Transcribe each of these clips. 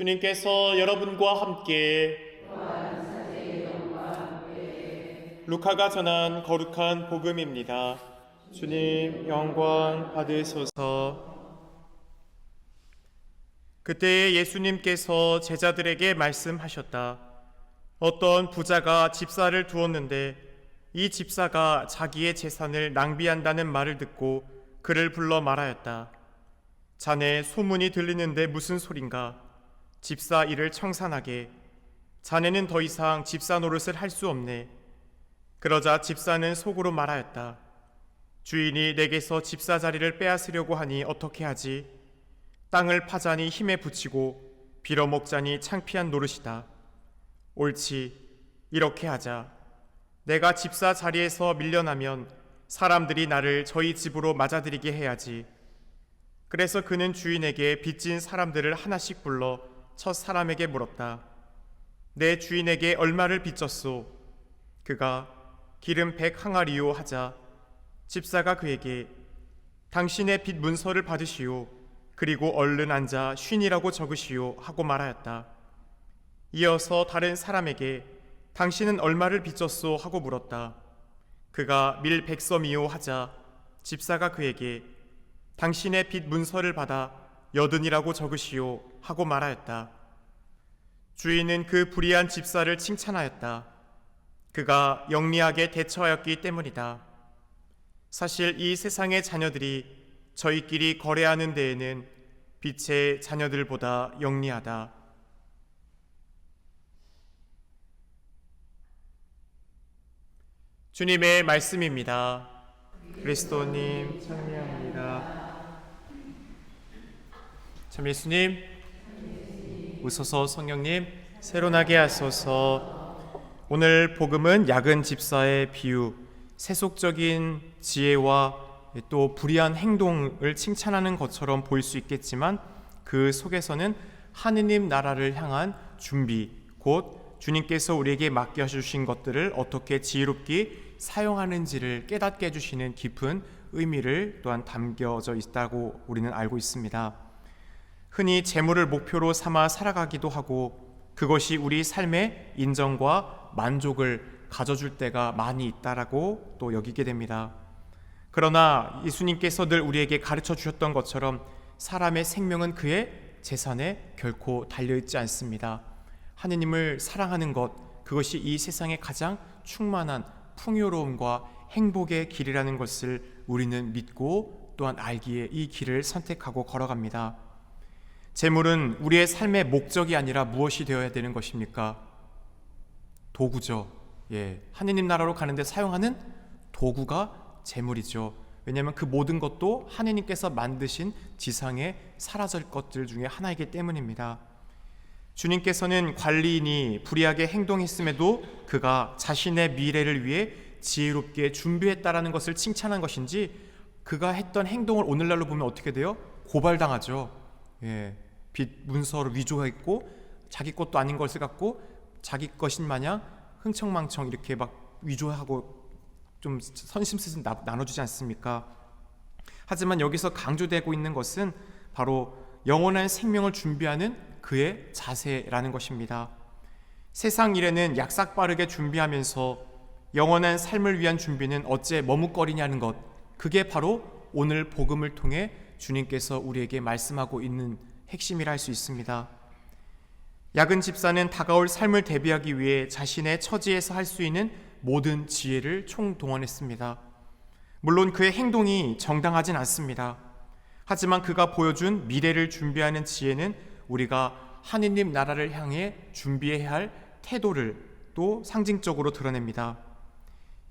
주님께서 여러분과 함께 루카가 전한 거룩한 복음입니다. 주님 영광 받으소서. 그때 예수님께서 제자들에게 말씀하셨다. 어떤 부자가 집사를 두었는데 이 집사가 자기의 재산을 낭비한다는 말을 듣고 그를 불러 말하였다. 자네 소문이 들리는데 무슨 소린가? 집사 일을 청산하게. 자네는 더 이상 집사 노릇을 할 수 없네. 그러자 집사는 속으로 말하였다. 주인이 내게서 집사 자리를 빼앗으려고 하니 어떻게 하지? 땅을 파자니 힘에 붙이고 빌어먹자니 창피한 노릇이다. 옳지. 이렇게 하자. 내가 집사 자리에서 밀려나면 사람들이 나를 저희 집으로 맞아들이게 해야지. 그래서 그는 주인에게 빚진 사람들을 하나씩 불러 첫 사람에게 물었다. 내 주인에게 얼마를 빚졌소? 그가 기름 백 항아리요 하자 집사가 그에게 당신의 빚 문서를 받으시오. 그리고 얼른 앉아 쉰이라고 적으시오 하고 말하였다. 이어서 다른 사람에게 당신은 얼마를 빚졌소 하고 물었다. 그가 밀 백섬이요 하자 집사가 그에게 당신의 빚 문서를 받아 여든이라고 적으시오 하고 말하였다. 주인은 그 불의한 집사를 칭찬하였다. 그가 영리하게 대처하였기 때문이다. 사실 이 세상의 자녀들이 저희끼리 거래하는 데에는 빛의 자녀들보다 영리하다. 주님의 말씀입니다. 그리스도님 찬미합니다. 참 예수님 웃어서 성령님 새로나게 하소서. 오늘 복음은 야근 집사의 비유, 세속적인 지혜와 또 불의한 행동을 칭찬하는 것처럼 보일 수 있겠지만 그 속에서는 하느님 나라를 향한 준비, 곧 주님께서 우리에게 맡겨 주신 것들을 어떻게 지혜롭게 사용하는지를 깨닫게 해주시는 깊은 의미를 또한 담겨져 있다고 우리는 알고 있습니다. 흔히 재물을 목표로 삼아 살아가기도 하고 그것이 우리 삶의 인정과 만족을 가져줄 때가 많이 있다라고 또 여기게 됩니다. 그러나 예수님께서 늘 우리에게 가르쳐 주셨던 것처럼 사람의 생명은 그의 재산에 결코 달려 있지 않습니다. 하느님을 사랑하는 것 그것이 이 세상의 가장 충만한 풍요로움과 행복의 길이라는 것을 우리는 믿고 또한 알기에 이 길을 선택하고 걸어갑니다. 재물은 우리의 삶의 목적이 아니라 무엇이 되어야 되는 것입니까? 도구죠. 예. 하느님 나라로 가는데 사용하는 도구가 재물이죠. 왜냐하면 그 모든 것도 하느님께서 만드신 지상에 사라질 것들 중에 하나이기 때문입니다. 주님께서는 관리인이 불의하게 행동했음에도 그가 자신의 미래를 위해 지혜롭게 준비했다라는 것을 칭찬한 것인지 그가 했던 행동을 오늘날로 보면 어떻게 돼요? 고발당하죠. 예, 빚 문서를 위조했고 자기 것도 아닌 것을 갖고 자기 것인 마냥 흥청망청 이렇게 막 위조하고 좀 선심스레 나눠주지 않습니까? 하지만 여기서 강조되고 있는 것은 바로 영원한 생명을 준비하는 그의 자세라는 것입니다. 세상 일에는 약삭 빠르게 준비하면서 영원한 삶을 위한 준비는 어째 머뭇거리냐는 것. 그게 바로 오늘 복음을 통해 주님께서 우리에게 말씀하고 있는 핵심이라 할 수 있습니다. 야근 집사는 다가올 삶을 대비하기 위해 자신의 처지에서 할 수 있는 모든 지혜를 총동원했습니다. 물론 그의 행동이 정당하진 않습니다. 하지만 그가 보여준 미래를 준비하는 지혜는 우리가 하느님 나라를 향해 준비해야 할 태도를 또 상징적으로 드러냅니다.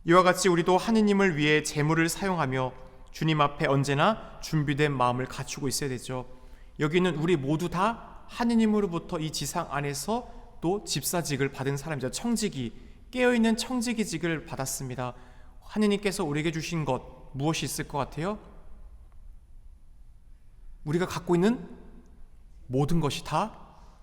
이와 같이 우리도 하느님을 위해 재물을 사용하며 주님 앞에 언제나 준비된 마음을 갖추고 있어야 되죠. 여기는 우리 모두 다 하느님으로부터 이 지상 안에서 또 집사직을 받은 사람이죠. 청지기, 깨어있는 청지기직을 받았습니다. 하느님께서 우리에게 주신 것 무엇이 있을 것 같아요? 우리가 갖고 있는 모든 것이 다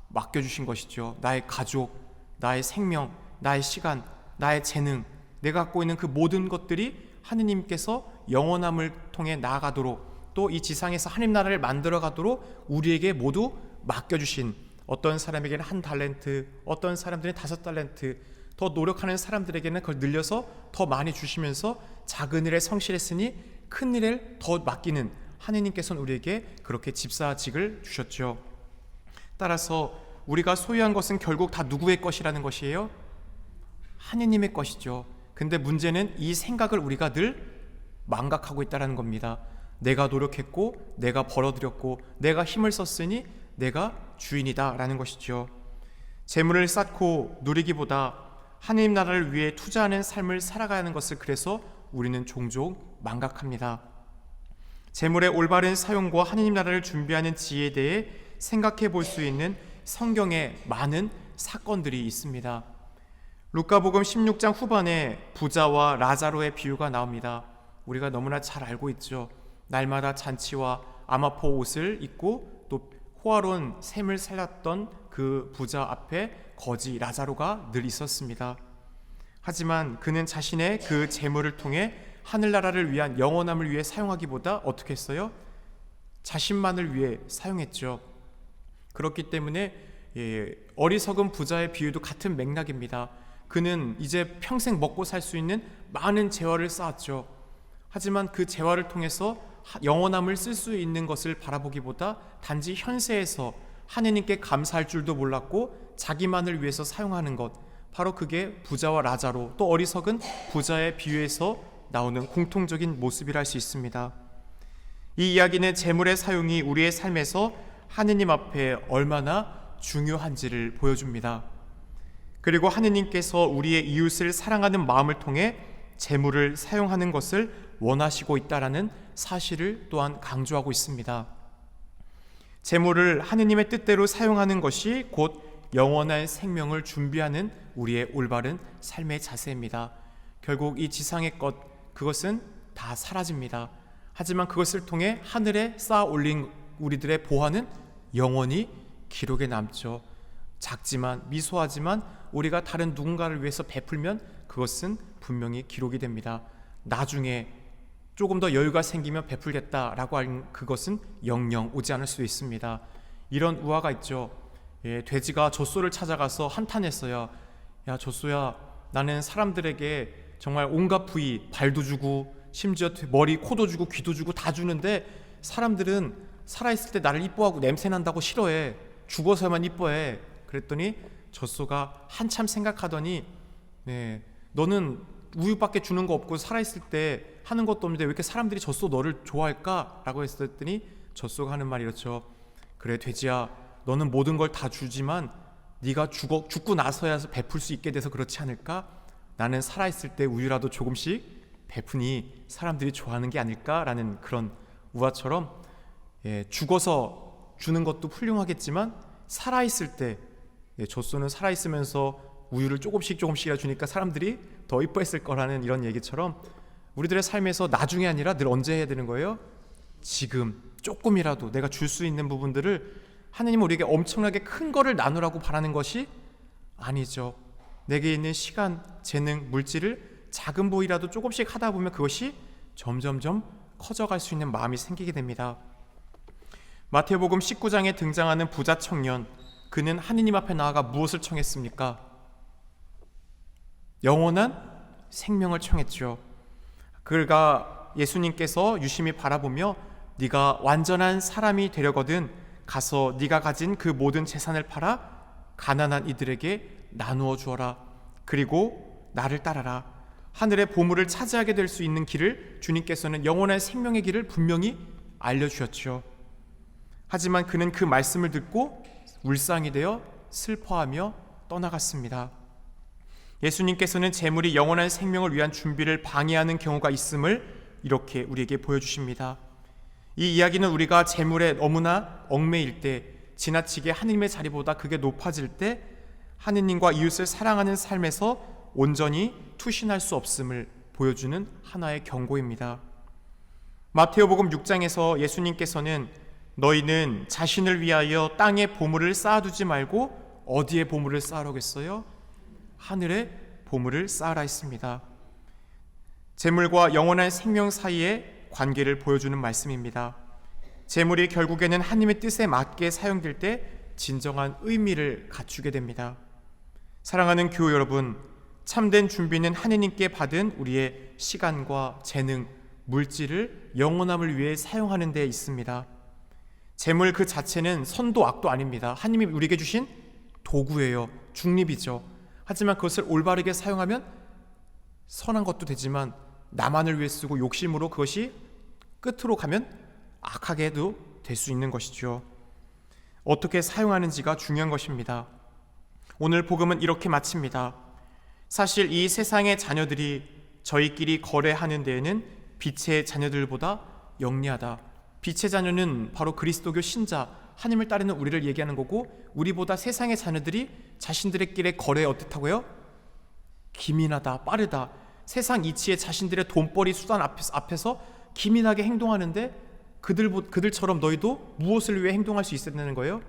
맡겨주신 것이죠. 나의 가족, 나의 생명, 나의 시간, 나의 재능, 내가 갖고 있는 그 모든 것들이 하느님께서 영원함을 통해 나아가도록 또 이 지상에서 하나님 나라를 만들어 가도록 우리에게 모두 맡겨주신 어떤 사람에게는 한 달란트, 어떤 사람들은 다섯 달란트, 더 노력하는 사람들에게는 그걸 늘려서 더 많이 주시면서 작은 일에 성실했으니 큰 일에 더 맡기는 하느님께서는 우리에게 그렇게 집사직을 주셨죠. 따라서 우리가 소유한 것은 결국 다 누구의 것이라는 것이에요? 하느님의 것이죠. 근데 문제는 이 생각을 우리가 늘 망각하고 있다는 겁니다. 내가 노력했고, 내가 벌어들였고, 내가 힘을 썼으니 내가 주인이다라는 것이죠. 재물을 쌓고 누리기보다 하나님 나라를 위해 투자하는 삶을 살아가는 것을 그래서 우리는 종종 망각합니다. 재물의 올바른 사용과 하나님 나라를 준비하는 지혜에 대해 생각해 볼 수 있는 성경에 많은 사건들이 있습니다. 루카복음 16장 후반에 부자와 라자로의 비유가 나옵니다. 우리가 너무나 잘 알고 있죠. 날마다 잔치와 아마포 옷을 입고 또 호화로운 샘을 살렸던 그 부자 앞에 거지 라자로가 늘 있었습니다. 하지만 그는 자신의 그 재물을 통해 하늘나라를 위한 영원함을 위해 사용하기보다 어떻게 했어요? 자신만을 위해 사용했죠. 그렇기 때문에 예, 어리석은 부자의 비유도 같은 맥락입니다. 그는 이제 평생 먹고 살 수 있는 많은 재화를 쌓았죠. 하지만 그 재화를 통해서 영원함을 쓸 수 있는 것을 바라보기보다 단지 현세에서 하느님께 감사할 줄도 몰랐고 자기만을 위해서 사용하는 것 바로 그게 부자와 라자로 또 어리석은 부자의 비유에서 나오는 공통적인 모습이라 할 수 있습니다. 이 이야기는 재물의 사용이 우리의 삶에서 하느님 앞에 얼마나 중요한지를 보여줍니다. 그리고 하느님께서 우리의 이웃을 사랑하는 마음을 통해 재물을 사용하는 것을 원하시고 있다라는 사실을 또한 강조하고 있습니다. 재물을 하느님의 뜻대로 사용하는 것이 곧 영원한 생명을 준비하는 우리의 올바른 삶의 자세입니다. 결국 이 지상의 것 그것은 다 사라집니다. 하지만 그것을 통해 하늘에 쌓아 올린 우리들의 보화는 영원히 기록에 남죠. 작지만 미소하지만 우리가 다른 누군가를 위해서 베풀면 그것은 분명히 기록이 됩니다. 나중에 조금 더 여유가 생기면 베풀겠다라고 한 그것은 영영 오지 않을 수 있습니다. 이런 우화가 있죠. 예, 돼지가 젖소를 찾아가서 한탄했어요. 야 젖소야, 나는 사람들에게 정말 온갖 부위 발도 주고 심지어 머리, 코도 주고 귀도 주고 다 주는데 사람들은 살아있을 때 나를 이뻐하고 냄새 난다고 싫어해. 죽어서만 이뻐해. 그랬더니 젖소가 한참 생각하더니 네, 너는 우유밖에 주는 거 없고 살아있을 때 하는 것도 없는데 왜 이렇게 사람들이 젖소 너를 좋아할까? 라고 했더니 젖소가 하는 말이 이렇죠. 그래 돼지야 너는 모든 걸 다 주지만 네가 죽어, 죽고 나서야 베풀 수 있게 돼서 그렇지 않을까? 나는 살아있을 때 우유라도 조금씩 베푸니 사람들이 좋아하는 게 아닐까라는 그런 우화처럼 예, 죽어서 주는 것도 훌륭하겠지만 살아있을 때 예, 젖소는 살아있으면서 우유를 조금씩 조금씩이라 주니까 사람들이 더 이뻐했을 거라는 이런 얘기처럼 우리들의 삶에서 나중에 아니라 늘 언제 해야 되는 거예요? 지금 조금이라도 내가 줄 수 있는 부분들을 하느님 우리에게 엄청나게 큰 거를 나누라고 바라는 것이 아니죠. 내게 있는 시간, 재능, 물질을 작은 보이라도 조금씩 하다 보면 그것이 점점점 커져갈 수 있는 마음이 생기게 됩니다. 마태복음 19장에 등장하는 부자 청년, 그는 하느님 앞에 나아가 무엇을 청했습니까? 영원한 생명을 청했죠. 그가 예수님께서 유심히 바라보며 네가 완전한 사람이 되려거든 가서 네가 가진 그 모든 재산을 팔아 가난한 이들에게 나누어 주어라. 그리고 나를 따라라. 하늘의 보물을 차지하게 될 수 있는 길을 주님께서는 영원한 생명의 길을 분명히 알려 주셨죠. 하지만 그는 그 말씀을 듣고 울상이 되어 슬퍼하며 떠나갔습니다. 예수님께서는 재물이 영원한 생명을 위한 준비를 방해하는 경우가 있음을 이렇게 우리에게 보여주십니다. 이 이야기는 우리가 재물에 너무나 얽매일 때 지나치게 하느님의 자리보다 그게 높아질 때 하느님과 이웃을 사랑하는 삶에서 온전히 투신할 수 없음을 보여주는 하나의 경고입니다. 마테오복음 6장에서 예수님께서는 너희는 자신을 위하여 땅에 보물을 쌓아두지 말고 어디에 보물을 쌓으라겠어요? 하늘에 보물을 쌓아라 했습니다. 재물과 영원한 생명 사이의 관계를 보여주는 말씀입니다. 재물이 결국에는 하나님의 뜻에 맞게 사용될 때 진정한 의미를 갖추게 됩니다. 사랑하는 교우 여러분, 참된 준비는 하느님께 받은 우리의 시간과 재능, 물질을 영원함을 위해 사용하는 데 있습니다. 재물 그 자체는 선도 악도 아닙니다. 하나님이 우리에게 주신 도구예요. 중립이죠. 하지만 그것을 올바르게 사용하면 선한 것도 되지만 나만을 위해 쓰고 욕심으로 그것이 끝으로 가면 악하게도 될 수 있는 것이죠. 어떻게 사용하는지가 중요한 것입니다. 오늘 복음은 이렇게 마칩니다. 사실 이 세상의 자녀들이 저희끼리 거래하는 데에는 빛의 자녀들보다 영리하다. 빛의 자녀는 바로 그리스도교 신자, 하나님을 따르는 우리를 얘기하는 거고 우리보다 세상의 자녀들이 자신들의 길에 거래에 어떻다고요? 기민하다, 빠르다. 세상 이치에 자신들의 돈벌이 수단 앞에서, 기민하게 행동하는데 그들 그들처럼 너희도 무엇을 위해 행동할 수 있어야 되는 거예요?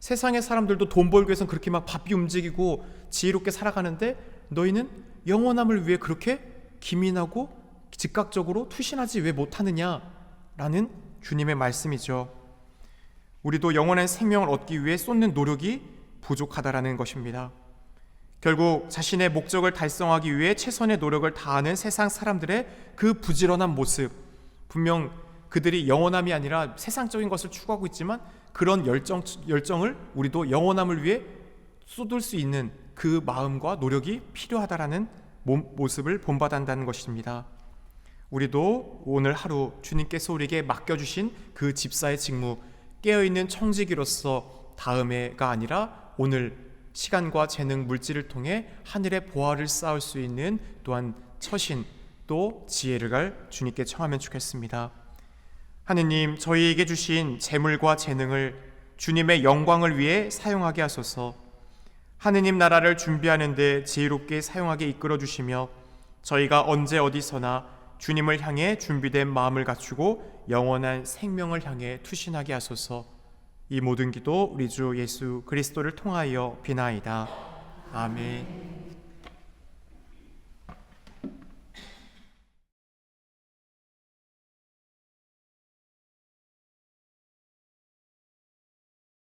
세상의 사람들도 돈 벌기 위해서 그렇게 막 바삐 움직이고 지혜롭게 살아가는데 너희는 영원함을 위해 그렇게 기민하고 즉각적으로 투신하지 왜 못하느냐라는 주님의 말씀이죠. 우리도 영원한 생명을 얻기 위해 쏟는 노력이 부족하다라는 것입니다. 결국 자신의 목적을 달성하기 위해 최선의 노력을 다하는 세상 사람들의 그 부지런한 모습, 분명 그들이 영원함이 아니라 세상적인 것을 추구하고 있지만 그런 열정, 열정을 우리도 영원함을 위해 쏟을 수 있는 그 마음과 노력이 필요하다라는 모습을 본받한다는 것입니다. 우리도 오늘 하루 주님께서 우리에게 맡겨주신 그 집사의 직무, 깨어있는 청지기로서 다음에가 아니라 오늘 시간과 재능, 물질을 통해 하늘의 보화를 쌓을 수 있는 또한 처신, 또 지혜를 갈 주님께 청하면 좋겠습니다. 하느님, 저희에게 주신 재물과 재능을 주님의 영광을 위해 사용하게 하소서. 하느님 나라를 준비하는데 지혜롭게 사용하게 이끌어 주시며 저희가 언제 어디서나 주님을 향해 준비된 마음을 갖추고 영원한 생명을 향해 투신하게 하소서. 이 모든 기도 우리 주 예수 그리스도를 통하여 비나이다. 아멘.